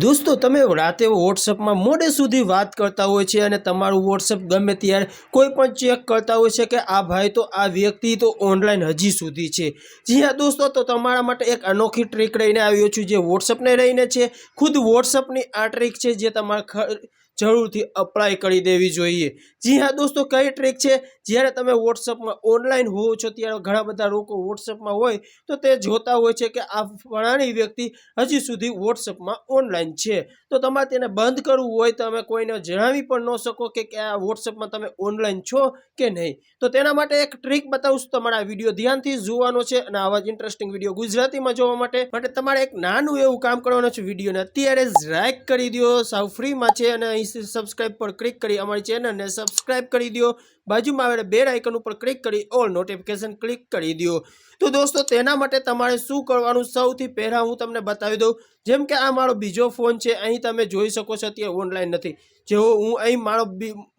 દોસ્તો, તમે રાતે વોટ્સઅપમાં મોડે સુધી વાત કરતા હોય છે અને તમારું વોટ્સઅપ ગમે ત્યારે કોઈ પણ ચેક કરતા હોય છે કે આ ભાઈ તો, આ વ્યક્તિ તો ઓનલાઈન હજી સુધી છે. જી હા, દોસ્તો, તો તમારા માટે એક અનોખી ટ્રીક લઈને આવ્યો છું જે વોટ્સઅપને રહીને છે. ખુદ વોટ્સઅપની આ ટ્રીક છે જે તમારા જરૂરથી અપ્લાય કરી દેવી જોઈએ. જી હા, દોસ્તો, કઈ ટ્રીક છે? જ્યારે તમે વોટ્સઅપમાં ઓનલાઈન હોવો છો, ત્યારે ઘણા બધા લોકો વોટ્સઅપમાં હોય, તો તે જોતા હોય છે કે આ ફલાણી વ્યક્તિ હજી સુધી વોટ્સઅપમાં ઓનલાઈન છે. તો તમારે તેને બંધ કરવું હોય તમે કોઈને જણાવી પણ ન શકો કે આ વોટ્સઅપમાં તમે ઓનલાઈન છો કે નહીં. તો તેના માટે એક ટ્રીક બતાવું છું તમારે વીડિયો ધ્યાનથી જોવાનો છે અને આવા જ ઇન્ટરેસ્ટિંગ વીડિયો ગુજરાતીમાં જોવા માટે. માટે તમારે એક નાનું એવું કામ કરવાનું છે વિડીયોને અત્યારે જ લાઈક કરી દો સાવ ફ્રીમાં છે અને અહીં સબસ્ક્રાઇબ પર ક્લિક કરી અમારી ચેનલને સબસ્ક્રાઇબ કરી દો બાજુમાં આવેલા બે આઇકન ઉપર ક્લિક કરી ઓલ નોટિફિકેશન ક્લિક કરી દો તો દોસ્તો, તેના માટે તમારે શું કરવાનું? સૌથી પહેલાં હું તમને બતાવી દઉં. જેમ કે આ મારો બીજો ફોન છે, અહીં તમે જોઈ શકો છો, અત્યારે ઓનલાઈન નથી. જેવો હું અહીં મારો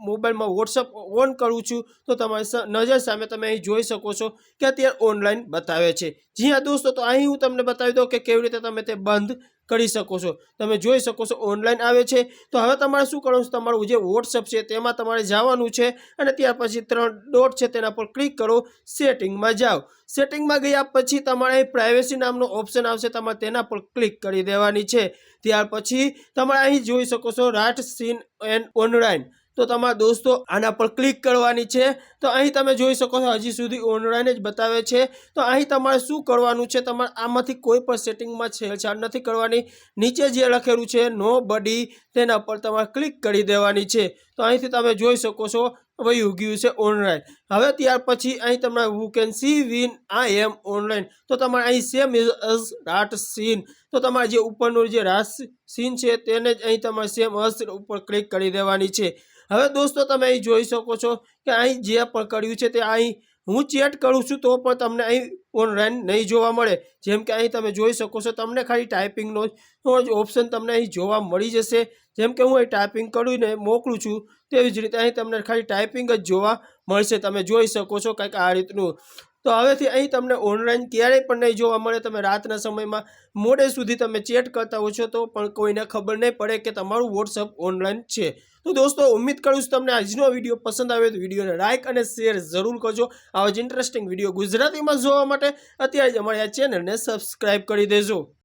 મોબાઈલમાં વોટ્સઅપ ઓન કરું છું, તો તમારી નજર સામે તમે અહીં જોઈ શકો છો કે અત્યારે ઓનલાઈન બતાવે છે. જી હા, દોસ્તો, તો અહીં હું તમને બતાવી દઉં કે કેવી રીતે તમે તે બંધ કરી શકો છો. તમે જોઈ શકો છો ઓનલાઈન આવે છે. તો હવે તમારે શું કરવાનું છે? તમારું જે વોટ્સઅપ છે, તેમાં તમારે જવાનું છે અને ત્યાર પછી ત્રણ ડોટ છે, તેના પર ક્લિક કરો સેટિંગમાં જાઓ. સેટિંગમાં ગયા પછી તમારે અહીં પ્રાઇવેસી નામનો ઓપ્શન આવશે, તમારે તેના પર ક્લિક કરી દેવાની છે. ત્યાર પછી તમારે અહીં જોઈ શકો છો રાટ સીન એન્ડ ઓનલાઈન તો તમારા દોસ્તો આના પર ક્લિક કરવાની છે. તો અહીં તમે જોઈ શકો છો, હજી સુધી ઓનલાઈન જ બતાવે છે. તો અહીં તમારે શું કરવાનું છે? તમારે આમાંથી કોઈ પણ સેટિંગમાં છેડછાડ નથી કરવાની. નીચે જે લખેલું છે નો બડી તેના પર તમારે ક્લિક કરી દેવાની છે. તો અહીંથી તમે જોઈ શકો છો વયું ગયું છે ઓનલાઈન. હવે ત્યાર પછી અહીં તમને we can see win I M online તો તમારે અહીં સેમ અસ રાટ સીન તો તમારે જે ઉપરનું જે રાસ સીન છે, તેને જ અહીં તમારે સેમ અસ ઉપર ક્લિક કરી દેવાની છે. હવે દોસ્તો, તમે અહીં જોઈ શકો છો કે અહીં જે પણ કર્યું છે તે અહીં હું ચેટ કરું છું તો પણ તમને અહીં ઓનલાઈન નહીં જોવા મળે. જેમ કે અહીં તમે જોઈ શકો છો, તમને ખાલી ટાઈપિંગનો જ ઓપ્શન તમને અહીં જોવા મળી જશે. જેમ કે હું અહીં ટાઈપિંગ કરીને મોકલું છું, તેવી જ રીતે અહીં તમને ખાલી ટાઈપિંગ જ જોવા મળશે. તમે જોઈ શકો છો કંઈક આ રીતનું તો હવેથી અહીં તમને ઓનલાઈન ક્યારેય પણ નહીં જોવા મળે. તમે રાતના સમયમાં મોડે સુધી તમે ચેટ કરતા હો છો તો પણ કોઈને ખબર નહીં પડે કે તમારું વોટ્સઅપ ઓનલાઈન છે. તો દોસ્તો, ઉમ્મીદ કરું છું તમને આજનો વીડિયો પસંદ આવ્યો તો વિડીયોને લાઇક અને શેર જરૂર કરજો. આવા જ ઇન્ટરેસ્ટિંગ વીડિયો ગુજરાતીમાં જોવા માટે અત્યારે જ અમારી આ ચેનલને સબસ્ક્રાઈબ કરી દેજો.